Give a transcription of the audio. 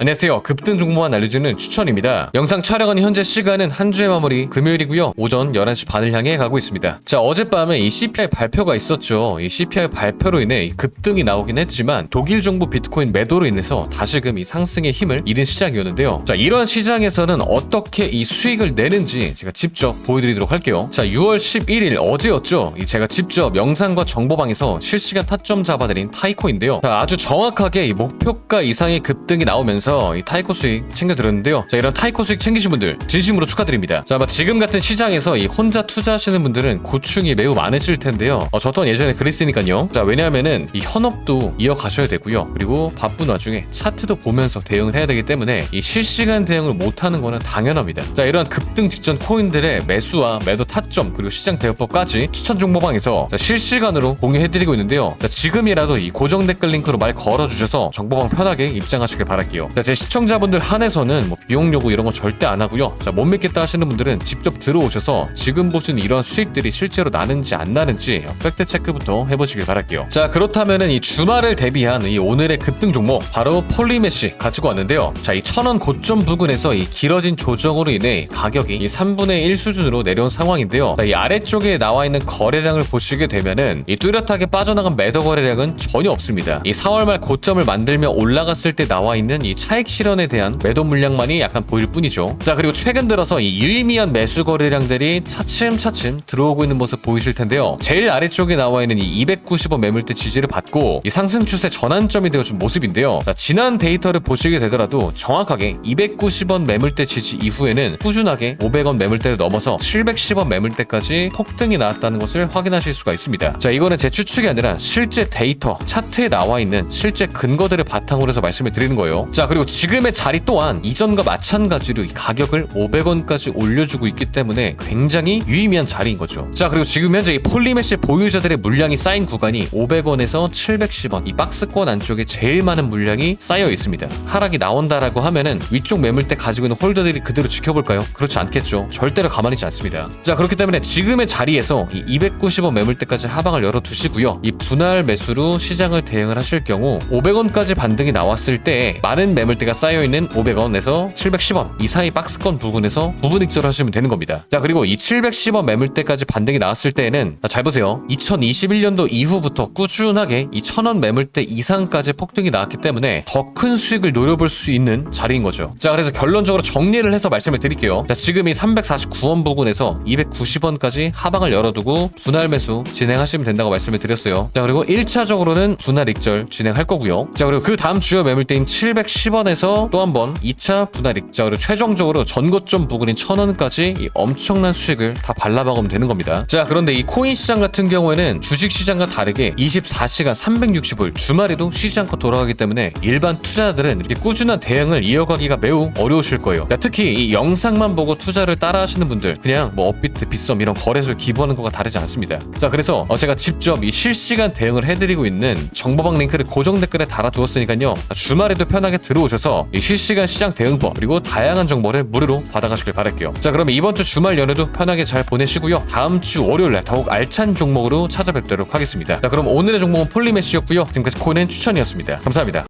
안녕하세요. 급등 종목만 알려주는 추천입니다. 영상 촬영은 현재 시간은 한 주의 마무리 금요일이고요. 오전 11시 반을 향해 가고 있습니다. 자, 어젯밤에 이 CPI 발표가 있었죠. 이 CPI 발표로 인해 이 급등이 나오긴 했지만 독일 정부 비트코인 매도로 인해서 다시금 이 상승의 힘을 잃은 시장이었는데요. 자, 이러한 시장에서는 어떻게 이 수익을 내는지 제가 직접 보여드리도록 할게요. 자, 6월 11일 어제였죠. 이 제가 직접 영상과 정보방에서 실시간 타점 잡아드린 타이코인데요. 자, 아주 정확하게 이 목표가 이상의 급등이 나오면서 이 타이코 수익 챙겨드렸는데요. 자, 이런 타이코 수익 챙기신 분들 진심으로 축하드립니다. 자, 아마 지금 같은 시장에서 이 혼자 투자하시는 분들은 고충이 매우 많으실 텐데요. 어, 저 또한 예전에 그랬으니까요. 자, 왜냐하면은 이 현업도 이어가셔야 되고요. 그리고 바쁜 와중에 차트도 보면서 대응을 해야 되기 때문에 이 실시간 대응을 못하는 거는 당연합니다. 자, 이러한 급등 직전 코인들의 매수와 매도 타점 그리고 시장 대응법까지 추천 정보방에서 자, 실시간으로 공유해드리고 있는데요. 자, 지금이라도 이 고정 댓글 링크로 말 걸어주셔서 정보방 편하게 입장하시길 바랄게요. 자, 제 시청자분들 한해서는 뭐 비용 요구 이런 거 절대 안 하고요. 자, 못 믿겠다 하시는 분들은 직접 들어오셔서 지금 보시는 이런 수익들이 실제로 나는지 안 나는지 팩트 체크부터 해보시길 바랄게요. 자, 그렇다면은 이 주말을 대비한 이 오늘의 급등 종목 바로 폴리메시 가지고 왔는데요. 자, 이 천원 고점 부근에서 이 길어진 조정으로 인해 가격이 이 3분의 1 수준으로 내려온 상황인데요. 자, 이 아래쪽에 나와 있는 거래량을 보시게 되면은 이 뚜렷하게 빠져나간 매도 거래량은 전혀 없습니다. 이 4월 말 고점을 만들며 올라갔을 때 나와 있는 이 차익 실현에 대한 매도 물량만이 약간 보일 뿐이죠. 자, 그리고 최근 들어서 이 유의미한 매수 거래량들이 차츰차츰 들어오고 있는 모습 보이실 텐데요. 제일 아래쪽에 나와 있는 이 290원 매물대 지지를 받고 이 상승 추세 전환점이 되어준 모습인데요. 자, 지난 데이터를 보시게 되더라도 정확하게 290원 매물대 지지 이후에는 꾸준하게 500원 매물대를 넘어서 710원 매물대까지 폭등이 나왔다는 것을 확인하실 수가 있습니다. 자, 이거는 제 추측이 아니라 실제 데이터, 차트에 나와 있는 실제 근거들을 바탕으로 해서 말씀을 드리는 거예요. 자, 그리고 지금의 자리 또한 이전과 마찬가지로 이 가격을 500원까지 올려주고 있기 때문에 굉장히 유의미한 자리인 거죠. 자, 그리고 지금 현재 이 폴리메시 보유자들의 물량이 쌓인 구간이 500원에서 710원 이 박스권 안쪽에 제일 많은 물량이 쌓여 있습니다. 하락이 나온다라고 하면은 위쪽 매물대 가지고 있는 홀더들이 그대로 지켜볼까요? 그렇지 않겠죠. 절대로 가만히 있지 않습니다. 자, 그렇기 때문에 지금의 자리에서 이 290원 매물대까지 하방을 열어두시고요. 이 분할 매수로 시장을 대응을 하실 경우 500원까지 반등이 나왔을 때 많은 매물 대가 쌓여 있는 500원에서 710원 이 사이 박스권 부분에서 부분 익절 하시면 되는 겁니다. 자, 그리고 이 710원 매물대까지 반등이 나왔을 때에는 자, 잘 보세요. 2021년도 이후부터 꾸준하게 이 1000원 매물대 이상까지 폭등이 나왔기 때문에 더 큰 수익을 노려볼 수 있는 자리인 거죠. 자, 그래서 결론적으로 정리를 해서 말씀을 드릴게요. 자, 지금 이 349원 부근에서 290원까지 하방을 열어두고 분할 매수 진행하시면 된다고 말씀을 드렸어요. 자, 그리고 1차적으로는 분할 익절 진행할 거고요. 자, 그리고 그 다음 주요 매물대인 710 원에서 또 한 번 2차 분할 익절 그리고 최종적으로 전고점 부근인 1000원까지 이 엄청난 수익을 다 발라박으면 되는 겁니다. 자, 그런데 이 코인 시장 같은 경우에는 주식 시장과 다르게 24시간 365일 주말에도 쉬지 않고 돌아가기 때문에 일반 투자자들은 이렇게 꾸준한 대응을 이어가기가 매우 어려우실 거예요. 야, 특히 이 영상만 보고 투자를 따라 하시는 분들 그냥 뭐 업비트, 빗썸 이런 거래소를 기부하는 것과 다르지 않습니다. 자, 그래서 어, 제가 직접 이 실시간 대응을 해드리고 있는 정보방 링크를 고정 댓글에 달아두었으니까요. 주말에도 편하게 들어 오셔서 이 실시간 시장 대응법 그리고 다양한 정보를 무료로 받아가시길 바랄게요. 자, 그러면 이번 주 주말 연휴도 편하게 잘 보내시고요. 다음 주 월요일에 더욱 알찬 종목으로 찾아뵙도록 하겠습니다. 자, 그럼 오늘의 종목은 폴리메시였고요. 지금까지 코인 추천이었습니다. 감사합니다.